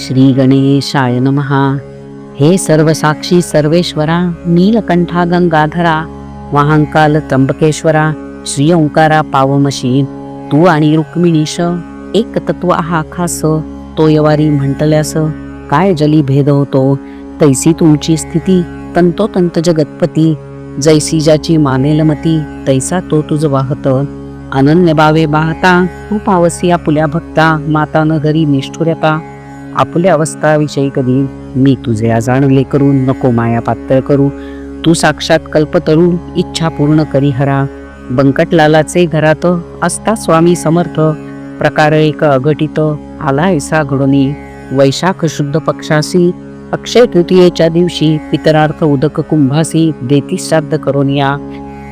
श्री गणेशाय नमहा हे सर्वसाक्षी सर्वेश्वरा नीलकंठा गंगाधरा वाहंकाल त्र्यंबकेश्वरा श्री ओंकारा पावमशी तू आणि रुक्मिणीश एक तत्व आहा खास तो यवारी म्हंटल्यास काय जली भेद होतो? तैसी तुमची स्थिती तंतोतंत जगतपती जैसी ज्याची मानेल मती तैसा तो तुझ वाहत. अनन्य बावे बाहता तू पावसी आपुल्या भक्ता माता नगरी निष्ठुर्यता आपल्या अवस्थाविषयी कधी मी तुझे अजाणले करू नको माया पातळ करू. तू साक्षात कल्पतरू इच्छा पूर्ण करी हरा. बंकटलालाचे घरात असता स्वामी समर्थ. प्रकार एक अघटित आला ऐसा घडोनी. वैशाख शुद्ध पक्षासी अक्षय तृतीयेच्या दिवशी पितरार्थ उदक कुंभासी देती श्राद्ध करून या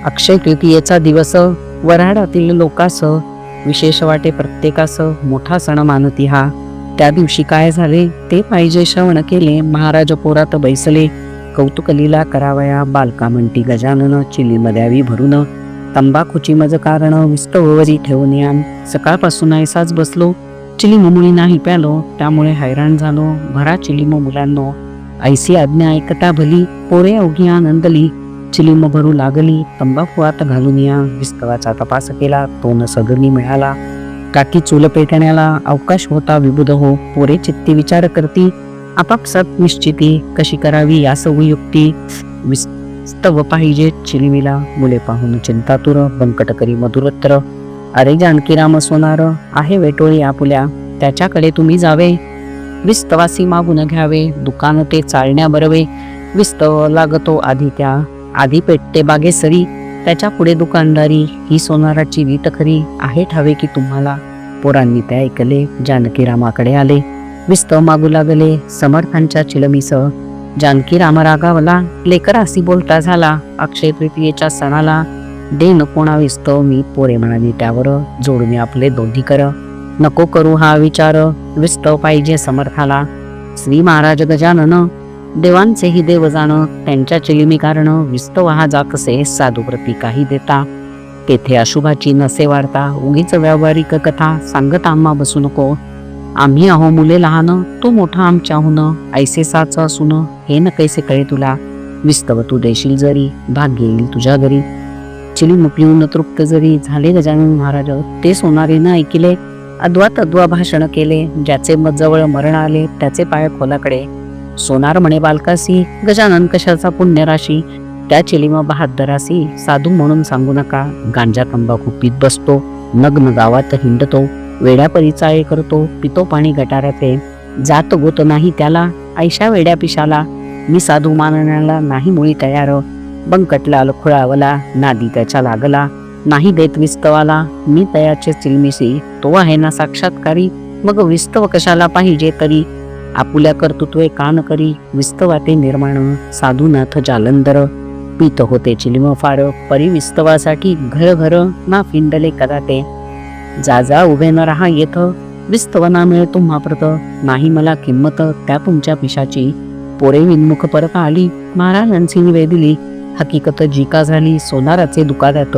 अक्षय तृतीयेचा दिवस वऱ्हाडातील लोकास विशेष वाटे प्रत्येकास मोठा सण मानती हा. त्या दिवशी काय झाले ते पाहिजे श्रवण केले. महाराज पोरात बैसले. कौतुकलीला करावया बालका म्हणती गजानन चिली द्यावी भरून. तंबाखूची मज कारण विस्तवरी ठेवून या. सकाळपासून ऐसाच बसलो. चिलीम मुली नाही प्यालो त्यामुळे हैराण झालो. भरा चिलीम मुलांनो. ऐसी आज्ञा ऐकता भली पोरे अवघी आनंदली. चिलीम भरू लागली तंबाखू आत घालून या. विस्तवाचा तपास केला तो न सदनी मिळाला. काकी चूल पेटण्याला अवकाश होता विबुध हो. पोरे चित्ती विचार करती आपापसात निश्चिती कशी करावी या युक्ती विस्तव पाहिजे. चिलमिला मुले पाहून चिंतातुर बंकट करी मधुरत्र. अरे जानकी राम सोनार आहे वेटोळी आपुल्या त्याच्याकडे तुम्ही जावे. विस्तवासी मागून घ्यावे दुकान ते चालण्या बरवे. विस्तव लागतो आधी त्या आधी पेटते बागेसरी. त्याच्या पुढे दुकानदारी ही सोनाराची रीत खरी आहे ठावे की तुम्हाला? पोरांनी ते ऐकले जानकी रामाकडे आले. विस्तव मागू लागले समर्थांच्या चिलमीसह जानकी राम रागावला लेकरासी बोलता झाला अक्षय तृतीयेच्या सणाला. दे कोणा विस्तव मी पोरे म्हणाली त्यावर जोडून आपले दोन्ही कर. नको करू हा विचार विस्तव पाहिजे समर्थाला. श्री महाराज गजानन देवांचेही देव जाणं त्यांच्या चिलिमी कारण विस्तव हा साधू प्रती काही देता. तेथे अशुभाची नसे वाढता उगीच व्यावहारिक कथा सांगत आम्हा बसू नको. आम्ही आहो मुले लहान तू मोठा आमच्याहून ऐसे साच असून हे न कैसे कळे तुला? विस्तव तू देशील जरी भाग्य येईल तुझ्या घरी. चिलिम पिऊन तृप्त जरी झाले गजानन महाराज ते सोनारीनं ऐकिले. अद्वात अद्वा भाषण केले ज्याचे मत जवळ मरण आले त्याचे पाय खोलाकडे. सोनार म्हणे बालकासी गजानन कशाचा पुण्यराशी? त्या चिलिम बहादरासी साधू म्हणून सांगू नका. गांजा तंबाखू पीत बसतो नग्न गावात हिंडतो वेड्या परिचाळे करतो पितो पाणी गटाराते जात गोत नाही त्याला ऐशा वेड्या पिशाला. मी साधू मानण्याला नाही मुळी तयार. बंकटला खुळावला नादी त्याच्या लागला. नाही देत विस्तवाला मी तयाचे चिलमिसी तो आहे ना साक्षात्कारी. मग विस्तव कशाला पाहिजे तरी? आपुल्या कर्तृत्वे कान करी विस्तवाते निर्माण साधुनाथ जालंधर पीत होते चिलिम फार परिविस्तवासाठी घर घर ना फिंडले कदाते. जा जा उभे न राहा येथ विस्तव ना मिळे तुम्हा प्रत नाही मला किंमत त्या तुमच्या पिशाची. पोरे विनमुख परत आली महाराजांची निवेदिली. हकीकत जिका झाली सोनाराचे दुकादात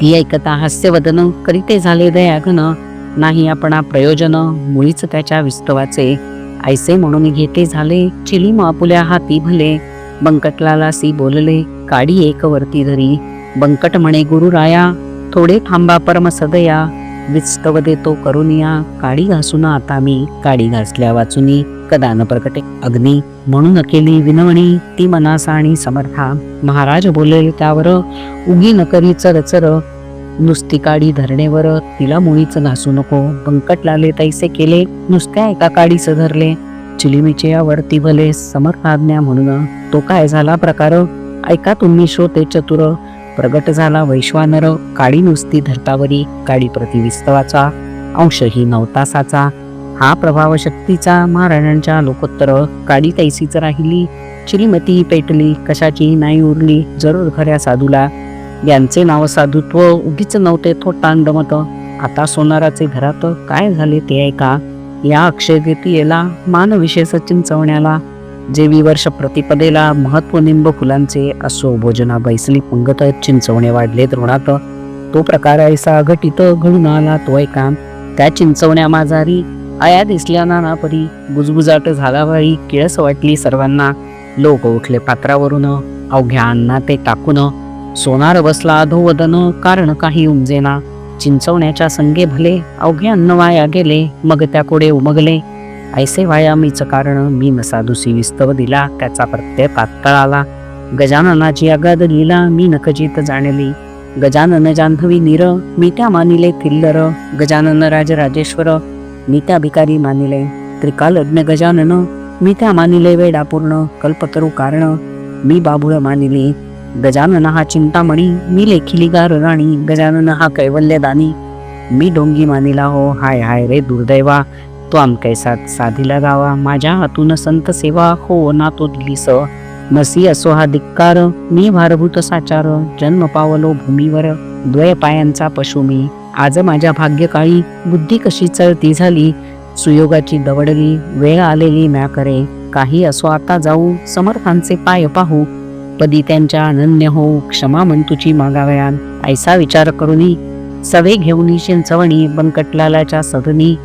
ती ऐकता हास्यवदन करीते झाले दयाघन. नाही आपणा प्रयोजन मुळीच त्याच्या विस्तवाचे. ऐसे म्हणून घेते झाले. चिली मापुल्या हाती भले. बंकटलाला सी बोलले काडी एक वरती धरी. बंकट म्हणे गुरुराया थोडे थांबा परम सदया विस्तव देतो करुनिया. काडी घासून आता मी. काडी घासल्या वाचुनी कदान प्रकटे अग्नी. म्हणून केली विनवणी ती मनासा आणि समर्था. महाराज बोलले त्यावर उगी न करी चर चर नुसती काडी धरणेवर तिला मुळीच घासू नको. बंकटलाले तैसे केले नुसत्या एका काडीचं धरले. चिलिमीचे यावरती भले समर्थाज्ञा म्हणून. तो काय झाला प्रकार? ऐका तुम्ही श्रोते चतुर. प्रगट झाला वैश्वानर. काडी नुसती धरतावरी काडी प्रति विस्तवाचा. अंशही नवतासाचा हा प्रभाव शक्तीचा महाराजांच्या लोकोत्तर. काडी तैसीच राहिली. श्रीमती पेटली. कशाची नाही उरली. जरूर खऱ्या साधूला. यांचे नाव साधुत्व उगीच नव्हते तो तांडमत आता सोनाराचे घरात काय झाले ते ऐका. या अक्षय मानविशेष चिंचवण्याला जेवी वर्ष प्रतिपदेला महत्त्व निंब फुलांचे असो भोजना बैसली पंगत चिंचवणे वाढले द्रोणात तो प्रकार ऐसा घटित घडून आला तो ऐका. त्या चिंचवण्या माजारी आया दिसल्या ना परी गुजबुजाट झाला भाई किळस वाटली सर्वांना. लोक उठले पात्रावरून. अवघ्या अन्ना ते टाकून सोनार बसला अधोवदन कारण काही उमजेना. चिंचवण्याच्या संगे भले अवघे अन्न वाया गेले मग त्या कोडे उमगले. ऐसे वाया मीच कारण मी नसाधुसी विस्तव दिला त्याचा प्रत्यय पातळ आला गजाननाची अगाध लिला मी नकजित जाणली. गजानन जान्हवी निर मी त्या मानिले थिल्लर. गजानन राजराजेश्वर मी त्या भिकारी मानिले. त्रिकालज्ञ गजानन मी त्या मानिले वेडापूर्ण कल्पतरू कारण. मी बाबुळ मानिली. गजानन हा चिंतामणी मी लेखिली गार राणी. गजानन हा कैवल्यदानी. मी डोंगी मानिला हो हाय हाय रे दुर्दैवा. तो आमकैसा साधीला गावा. माझ्या हातून संत सेवा हो ना तो दिलीस नसी असो हा धिक्कार मी भारभूत साचार. जन्म पावलो भूमीवर द्वय पायांचा पशु मी. आज माझ्या भाग्यकाळी बुद्धी कशी चळती झाली. सुयोगाची दवडली वेळ आलेली म्या करे. काही असो आता जाऊ समर्थांचे पाय पाहू. पदी त्यांच्या अनन्य हो क्षमा म्हणतुची मागावयान. ऐसा विचार करूनी. सवे घेऊनी चिंचवणी बंकटलालाच्या सदनी.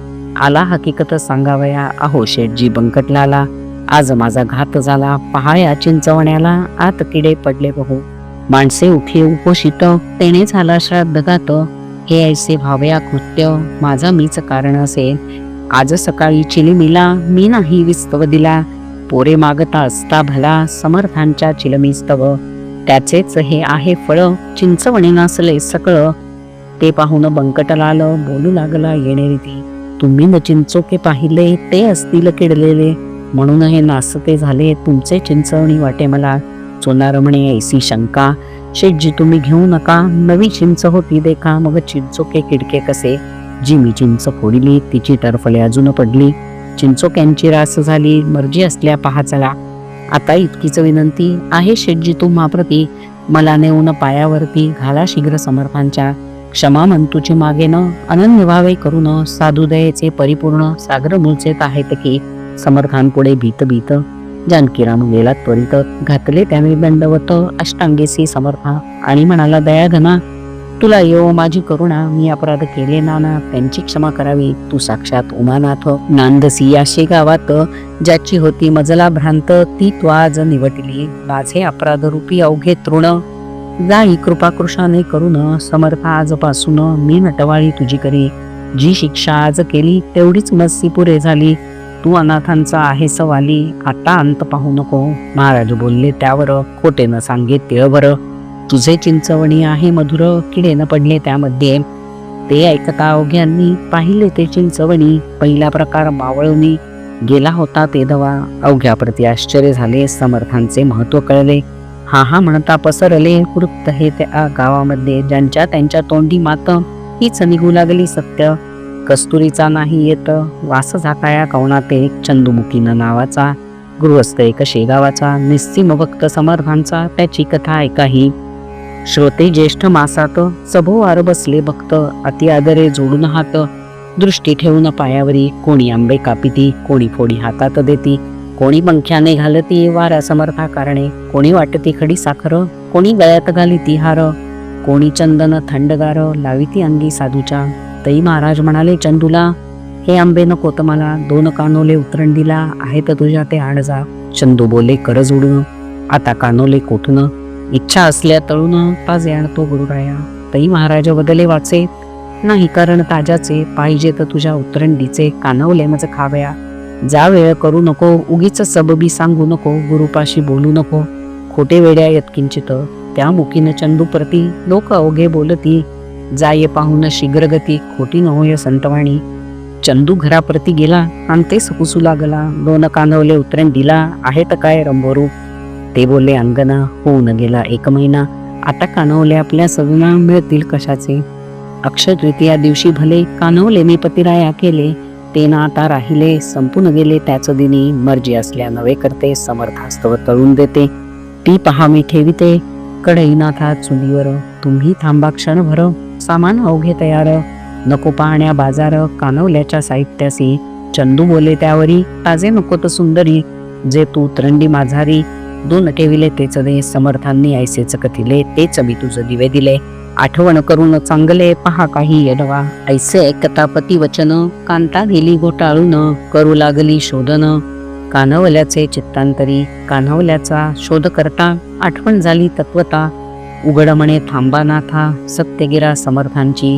आला हकीकत सांगावया अहो शेठजी बंकटलाला. आज माझा घात झाला पहाया चिंचवण्याला आत किडे पडले बहु. माणसे उठली उपोषित तेने झाला श्राद्धघात हे ऐसे भावया कृत्य माझा मीच कारण असेल आज सकाळी चिलिमिला मी नाही विस्तव दिला. पोरे मागता असता भला समर्थांच्या चिलमिस्तव. त्याचेच हे आहे फळ चिंचवणे नासले सकळ. ते पाहून बंकटलाल बोलू लागला येणेरीती तुम्ही न चिंचोके पाहिले ते असतील किडलेले. म्हणून हे नासते झाले तुमचे चिंचवणी वाटे मला. सोनार म्हणे ऐसी शंका. शेठजी तुम्ही घेऊ नका. नवी चिंच होती देखा. मग चिंचोके किडके कसे? जी मी चिंच फोडली तिची टरफले अजून पडली. चिंचोक्यांची रास झाली मर्जी असल्या पहा चला. आता इतकीच विनंती आहे शेठजी तुम्हाप्रती मला नेऊन पायावरती घाला शीघ्र समर्थांच्या. क्षमा म्हणतुची मागे न अनन्य व्हावे करून साधुदयेचे परिपूर्ण सागर मूळचेत आहेत की समर्थांपुढे भीत भीत जानकीराम गेला त्वरित घातले त्याने दंडवत अष्टांगेसी समर्था. आणि म्हणाला दया घना तुला येऊ माझी करुणा मी अपराध केले नाना. त्यांची क्षमा करावी. तू साक्षात उमानाथ. नांदसी या शेगावात ज्याची होती मजला भ्रांत ती तू आज निवटली. माझे अपराध रूपी अवघे तृण जाई कृपाकृशाने करून समर्थ आजपासून मी नटवाळी तुझी करी. जी शिक्षा आज केली तेवढीच मस्सी पुरे झाली. तू अनाथांचा आहे सवाली आता अंत पाहू नको. महाराज बोलले त्यावर खोटे न सांगे बरं तुझे चिंचवणी आहे मधुर किडे न पडले त्यामध्ये. ते ऐकता अवघ्यांनी पाहिले ते चिंचवणी. पहिला प्रकार मावळवणी गेला होता ते दवा. अवघ्याप्रती आश्चर्य झाले समर्थांचे महत्त्व कळले. हा हा म्हणता पसरले वृत्त हे त्या गावामध्ये. ज्यांच्या त्यांच्या तोंडी मात हीच निघू लागली सत्य. कस्तुरीचा नाही येत वास झाकाया एक चंदुमुखीनं नावाचा. गृहस्थ एक शेगावाचा निस्सीम भक्त समर्थांचा त्याची कथा ऐकाही. श्रोते ज्येष्ठ मासात सभोवार बसले भक्त अति आदरे जोडून हात. दृष्टी ठेवून पायावरी कोणी आंबे कापिती कोणी फोडी हातात देती. कोणी पंख्याने घालती वारा समर्था कारणे कोणी वाटती खडी साखर कोणी गळ्यात घालीती हार. कोणी चंदन थंडगार लाविती अंगी साधूच्या. तई महाराज म्हणाले चंदूला हे आंबे नकोत मला दोन कानोले उतरण दिला आहेत तुझ्या ते आण जा चंदू बोले कर जोडून आता कानोले कोठून? इच्छा असल्या तळून ताजे तो गुरुराया. तई महाराजा बदले वाचे नाही कारण ताजाचे पाहिजे तर तुझ्या उतरंडीचे कानवले मज खाव्या. जा वेळ करू नको उगीच सबबी सांगू नको गुरुपाशी बोलू नको. खोटे वेड्या यत्किंचित त्या मुकीनं चंदूप्रती लोक अवघे बोलती. जाये पाहून शीघ्रगती खोटी नहोय संतवाणी. चंदू घराप्रती गेला आणि ते सकुसू लागला. दोन कानवले उतरण दिला आहेत काय रंबोरू ते बोलले अंगना होऊन गेला एक महिना. आता कानवले आपल्या सगळ्यांना मिळतील कशाचे? अक्षय तृतीया दिवशी भले कानवले मी पतिराया केले ते ना आता राहिले संपून गेले त्याच दिनी. मर्जी असल्या नवे करते समर्थास्तव तळून देते. ती पहा मी ठेविते. कढईनाथा चुलीवर तुम्ही थांबा क्षणभर. सामान अवघे तयार. नको पाहण्या बाजार कानवल्याच्या साहित्यासी. चंदू बोले त्यावरी ताजे नको तर सुंदरी. जे तू त्रंडी माझारी दोन ठेविले तेच दे समर्थांनी ऐसेच कथिले तेच मी तुझं दिवे दिले. आठवण करून चांगले पहा काही यडवा. ऐसे कथापती वचन कांता गेली घोटाळून करू लागली शोधन. कानवल्याचे चित्तांतरी कानवल्याचा शोध करता आठवण झाली तत्वता. उघड म्हणे थांबा नाथा सत्यगिरा समर्थांची.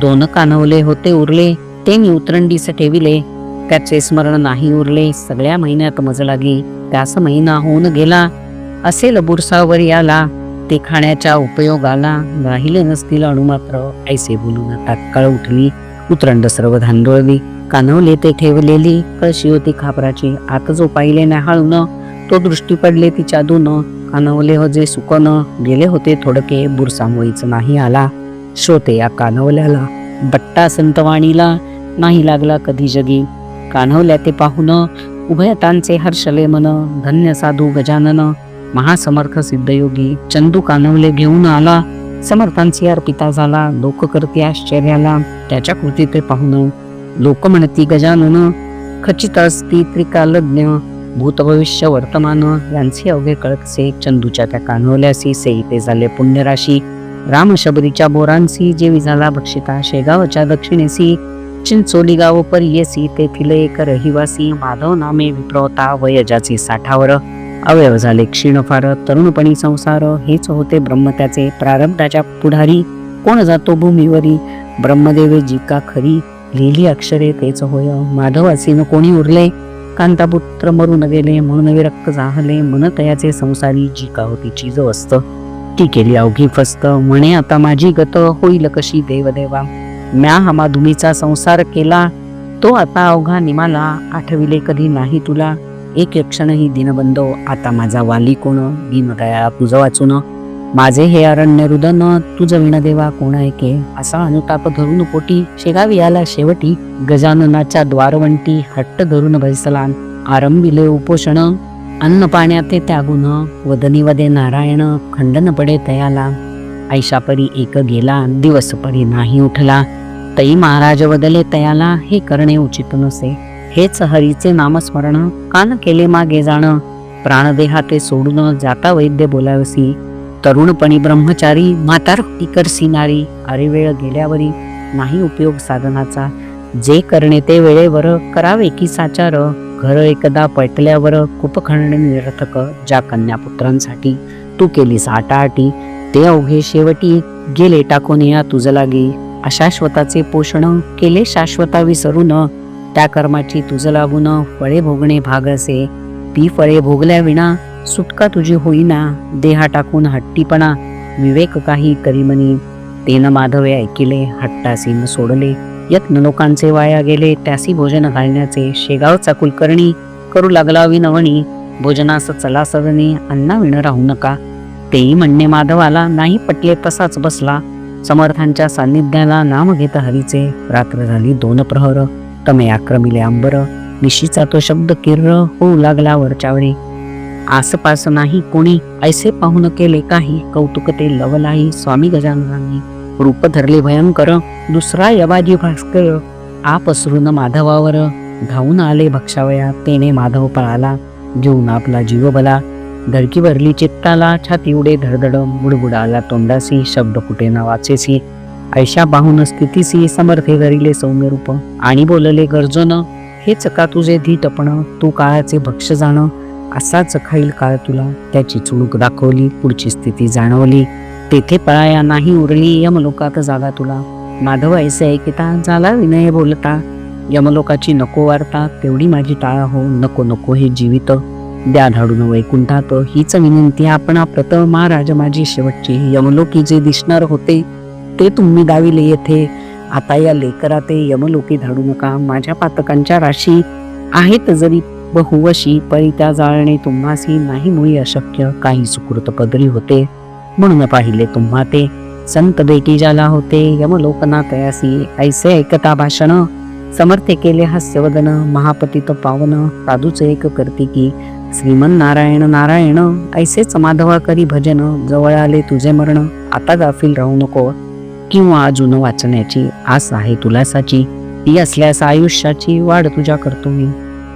दोन कानवले होते उरले ते मी उतरंडीस ठेविले. त्याचे स्मरण नाही उरले. सगळ्या महिन्यात मज लागी त्यास महिना होऊन गेला. असेल बुरसावर आला ते खाण्याच्या उपयोगाला राहिले नसतील अणुमात्र. ऐसे बोलून तात्काळ उठली. उतरंड सर्व धांडोळवी कानवले ते ठेवलेली. कळशी होती खापराची. आत जो पाहिले न्याहाळून. तो दृष्टी पडले तिच्या दोन. कानवले हो जे सुकन. गेले होते थोडके. बुरसामुळीच नाही आला. श्रोते या कानवल्याला. बट्टा संतवाणीला. नाही लागला कधी जगी. कान्हवल्या ते पाहून उभयतांचे हर्षले मन धन्य साधू गजानन महासमर्थ सिद्धयोगी चंदू कानवले घेऊन आला. समर्थांची अर्पिता झाला लोक आश्चर्याला त्याच्या कृती ते पाहून लोक म्हणती गजानन खचित असती त्रिकालज्ञ भूत भविष्य वर्तमान यांचे अवघे कळतसे चंदूच्या त्या कान्हवल्यासी सेई ते झाले पुण्यराशी. रामशबरीच्या बोरांसी जेवी झाला भक्षिता शेगावच्या दक्षिणेसी चिंचोली गाव परियेसी तेथील एक रहिवासी माधव नामे विप्रवता वयजाचे साठावर. अवयव झाले क्षीण फार तरुणपणी संसार हेच होते ब्रह्म त्याचे प्रारब्धाच्या पुढारी. कोण जातो भूमीवरी? ब्रह्मदेवे जिका खरी लिहिली अक्षरे तेच होय. माधवासीन कोणी उरले? कांतापुत्र मरून गेले म्हणून विरक्त जाहले मन तयाचे संसारी जिका होती चीज असत ती केली अवघी फस्त. म्हणे आता माझी गत होईल कशी देवदेवा? म्या हमाधुमीचा संसार केला तो आता अवघा निमाला आठविले कधी नाही तुला. एक क्षणही दिनबंद आता माझा वाली कोण? दीनदया तुझं वाचून. माझे हे अरण्य रुदन तुझं विण देवा कोण ऐके असा अनुताप धरून पोटी शेगावी आला शेवटी गजाननाच्या द्वारवंटी हट्ट धरून भैसलान. आरंभिले उपोषण अन्न पाण्याते ते त्यागुन वदनी वदे नारायण खंडन पडे तयाला. ऐशापरी एक गेला दिवसपरी नाही उठला. तई महाराज बदले तयाला हे करणे उचित नसे. हेच हरीचे नामस्मरण कान केले मागे जाणं. प्राणदेहा ते सोडून जाता वैद्य बोलावसी. तरुणपणी ब्रह्मचारी म्हातार करसी नारी. अरे वेळ गेल्यावरी नाही उपयोग साधनाचा. जे करणे ते वेळेवर करावे की साचार. घर एकदा पटल्यावर कुपखंड निरथक निरर्थक ज्या कन्यापुत्रांसाठी तू केलीस आटाआटी. ते अवघे शेवटी गेले टाकून या तुझ लागी. अशाश्वताचे पोषण केले शाश्वता विसरून. त्या कर्माची तुझ लागून फळे भोगणे भाग असे. ती फळे भोगल्याविना सुटका तुझी होईना. देहा टाकून हट्टीपणा विवेक काही करी म्हणी तेन माधवे ऐकिले हट्टासीन सोडले. यत्न लोकांचे वाया गेले त्यासी भोजन घालण्याचे. शेगावचा कुलकर्णी करू लागला विनवणी. भोजनास चला सदने अन्ना विण राहू नका. तेही म्हणणे माधवाला नाही पटले तसाच बसला. समर्थांच्या सान्निध्याला नाम घेत हरीचे. रात्र झाली दोन प्रहर. तमे आक्रमिले आंबर निशीचा तो शब्द किर्र होऊ लागला वरच्यावरी आसपास नाही कोणी ऐसे पाहून केले काही. कौतुक ते लवलाही स्वामी गजाननांनी. रूप धरले भयंकर. दुसरा यवाजी भास्कर. आपसरून माधवावर. धावून आले भक्षावया तेने माधव पळाला. जीवन आपला जीवबला धडकी भरली चित्ताला छाती उडे धडधड बुडबुडाला तोंडासी शब्द कुठे ना वाचेसी. ऐशा पाहून स्थितीसी समर्थे धरिले सौम्य रूप आणि बोलले गर्जन हेच का तुझे धीटपण? तू काळाचे भक्ष जाण. असाच खाईल काळ तुला. त्याची चुणूक दाखवली पुढची स्थिती जाणवली. तेथे पळाया नाही उरली यमलोकात जागा तुला. माधव ऐसे ऐकिता झाला विनय बोलता. यमलोकाची नको वार्ता तेवढी माझी टाळा हो नको नको हे जीवित. द्या धाडून वैकुंठात हीच विनंती आपण प्रत महाराज माझी शेवटची. यमलोकी जे दिसणार होते ते तुम्ही दाविले येथे. आता या लेकरा ते यमलोकी धाडू नका. माझ्या पातकांच्या राशी आहेत जरी बहुवशी परी त्या जाळणे तुम्हासी नाही मुळी अशक्य. काही सुकृत पदरी होते म्हणून पाहिले तुम्हा ते संत बेटी ज्याला होते यमलोकना तयासी ऐसे ऐकता भाषण. समर्थे केले हास्यवदन महापतित पावन. साधूच एक करते की श्रीमन नारायण नारायण ऐसेच माधवा करी भजन जवळ आले तुझे मरण आता गाफील राहू नको. किंवा अजून वाचण्याची आस आहे तुला साची ती असल्यास आयुष्याची वाढ तुझ्या करतो मी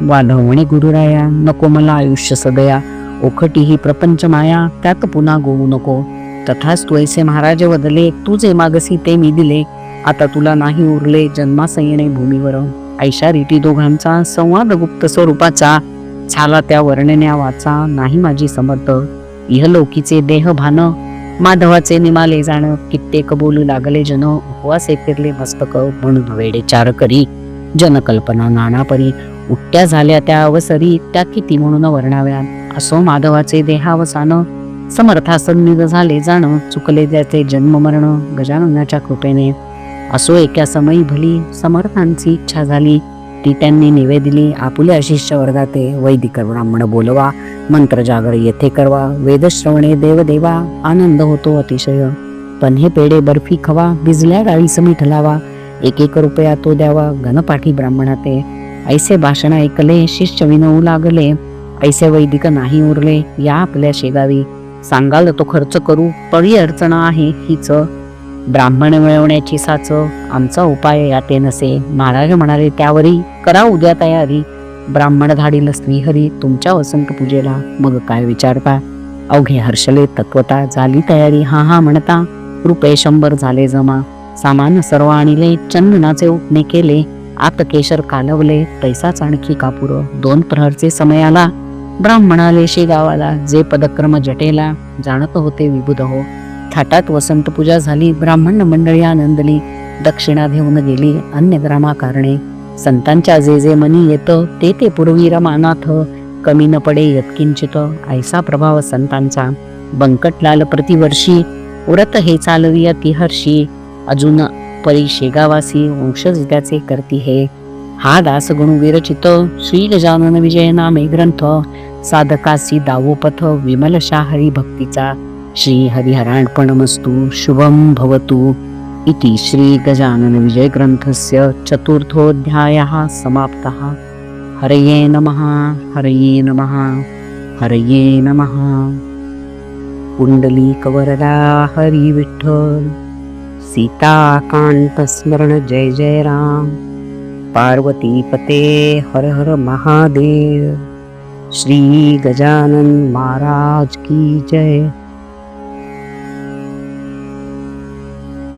वाढवणे गुरुराया नको मला आयुष्य सदया ओखटी ही प्रपंच माया त्यात पुन्हा गोवू नको. तथाच तू ऐसे महाराज बदले तुझे मागसी ते मी दिले. आता तुला नाही उरले जन्मासयने भूमीवर. ऐशा रीती दोघांचा संवाद गुप्त स्वरूपाचा. छाला त्या वर्णन्या वाचा नाही माझी समर्थ. इहलोकीचे देह भान. माधवाचे निमाले जाण. कित्येक बोलू लागले जन. उपवासे फिरले मस्तक. म्हणून वेडे चार करी. जनकल्पना नानापरी. उठ्या उट्ट्या झाल्या त्या अवसरी. त्या किती म्हणून वर्णाव्या असो माधवाचे देहावसान. समर्थासन्निध झाले जाण. चुकले त्याचे जन्म मरण. गजाननाच्या कृपेने. असो एका समयी भली. समर्थांची इच्छा झाली. ती त्यांनी निवेदिली आपुल्या अशिष्य वर्गाते वैदिक ब्राह्मण बोलवा मंत्र जागर येथे करवा वेदश्रवणे देवदेवा आनंद होतो अतिशय. पण हे पेढे बर्फी खवा भिजल्या डाळी समीठ लावा एक एक रुपया तो द्यावा घनपाठी ब्राह्मणाते. ऐसे भाषण ऐकले शिष्य विनवू लागले ऐसे वैदिक नाही उरले या आपल्या शेगावी. सांगाल तो खर्च करू परी अडचण आहे हीच. ब्राह्मण मिळवण्याची साच आमचा उपाय याते नसे महाराज म्हणाले त्यावरी करा उद्या तयारी. ब्राह्मण धाडील श्रीहरी तुमच्या वसंत पूजेला. मग काय विचारता अवघे हर्षले तत्वता झाली तयारी. हा हा म्हणता रुपये शंभर झाले जमा. सामान सर्व आणिले चंदनाचे उपने केले. आत केशर कालवले पैसाच आणखी कापूर. दोन प्रहरचे समयाला ब्राह्मणाले शे गावाला जे पदक्रम जटेला जाणत होते विबुध हो. थाटात वसंत पूजा झाली ब्राह्मण मंडळी आनंदली दक्षिणा घेऊन गेली अन्य ग्रामा कारणे. संतांच्या जे जे मनी येत ते ते पूर्वी रमानाथ. कमी न पडे यत्किंचित ऐसा प्रभाव संतांचा. बंकटलाल प्रतिवर्षी व्रत हे चालवी अतिहर्षी अजून परी शेगावासी वंशज त्याचे करती हे. हा दास गुणू विरचित श्री गजानन विजय नामे ग्रंथ. साधकासी दावोपथ विमल हरी भक्तीचा. श्रीहरिहरण्पणमस्तु शुभं भवतु इति श्रीगजाननविजयग्रन्थस्य चतुर्थोऽध्यायः समाप्तः। हरये नमः हरये नमः हरये नमः। कुण्डलीकवरदा हरी सीताकान्तस्मरण जय जय राम। पार्वतीपते हर हर महादेव। श्री गजानन महाराज की जय।